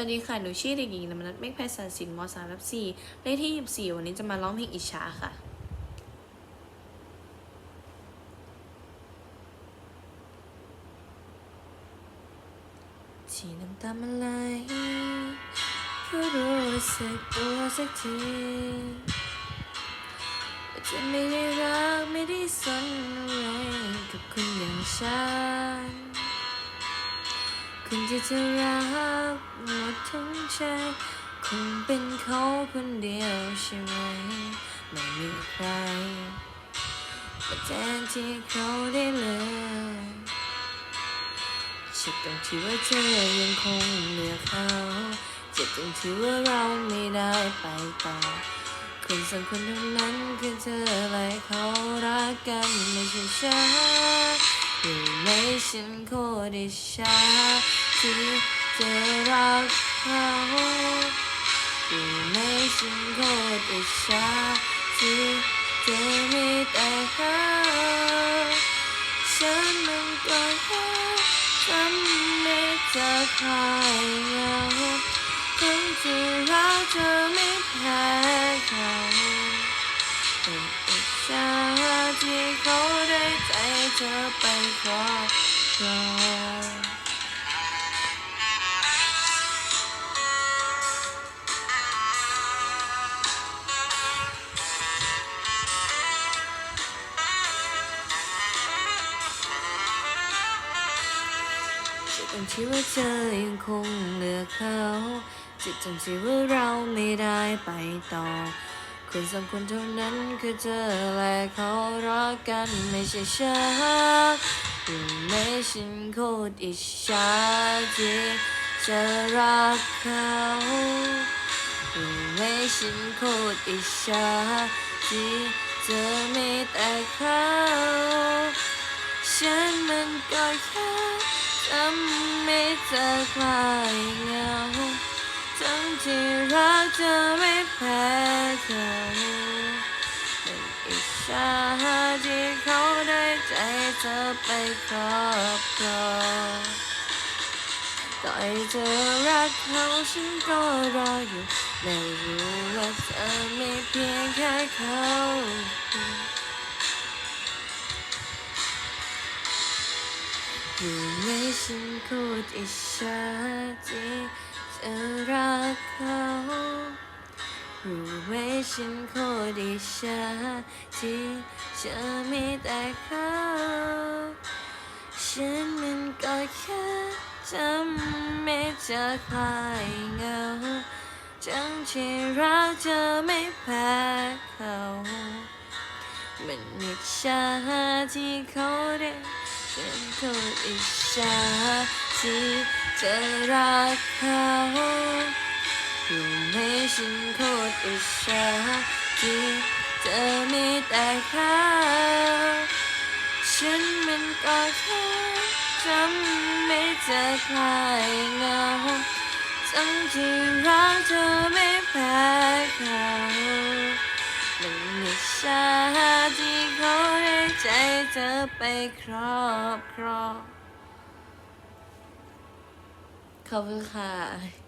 วัสดีค่ะ หนูชื่อเด็กหญิงนมนัทเมฆไพศาลศิลป์มสามรับสี่เลขที่ยี่สี่วันนี้จะมาร้องเพลงอิจฉาค่ะ ที่น้ำตามันไหลก็รู้สึกตัวสักทีว่าจะไม่ได้รักไม่ได้สนอะไรกับคนอย่างฉัน คนที่จะรักหมดทั้งใจคงเป็นเขาคนเดียวใช่ไหม ไม่มีใครมาแทนที่เขาได้เลยเจ็บตรงที่ว่าเธอยังคงเหลือเขาเจ็บตรงที่ว่าเราไม่ได้ไปต่อคนสองคนเท่านั้นคือเธอและเขารักกันไม่ใช่ฉัน หรือไม่ฉันโคตรอิจฉาที่จะรักเขาหรือไม่ฉันโคตรอิจฉาที่เธอมีแต่เขาฉันมันก็แค่ทำไม่เจอใครเหงาทั้งที่รักเธอไม่แพ้เขาเป็นอิจฉาที่เขาได้ เธอไปครอบครองจะต้องที่ว่าเธอยังคงเหลือเขาจะจำที่ว่าเราไม่ได้ไปต่อ คนสองคนเท่านั้นคือเธอและเขารักกันไม่ใช่ฉันหรือไม่ฉันโคตรอิจฉาที่จะรักเขาหรือไม่ฉันโคตรอิจฉาที่เธอมีแต่เขาฉันมันก็แค่ทำไม่เจอใครเหงา รักเธอไม่แพ้เขาเป็นอิจฉาที่เขาได้ใจเธอไปครอบครองต่อให้เธอรักเขาฉันก็รออยู่ไม่รู้ว่าเธอไม่เพียงแค่เขารู้ไหมฉันโคตรอิจฉาที่ จะรักเขารู้ไหมฉันโคตรอิจฉาที่จะมีแต่เขาฉันมันก็แค่จำไม่เจอใครเหงาจังที่รักเธอไม่แพ้เขามันอิจฉาที่เขาได้ เป็นคนอิจฉาที่จะรักเขารู้ไหมฉันโคตรอิจฉาที่เธอมีแต่เขาฉันมันก็แค่จำไม่เจอใครเงาทั้งที่รักเธอไม่แพ้เขามันอิจฉาที่เขา ใจเธอไปครอบครองขอบคุณค่ะ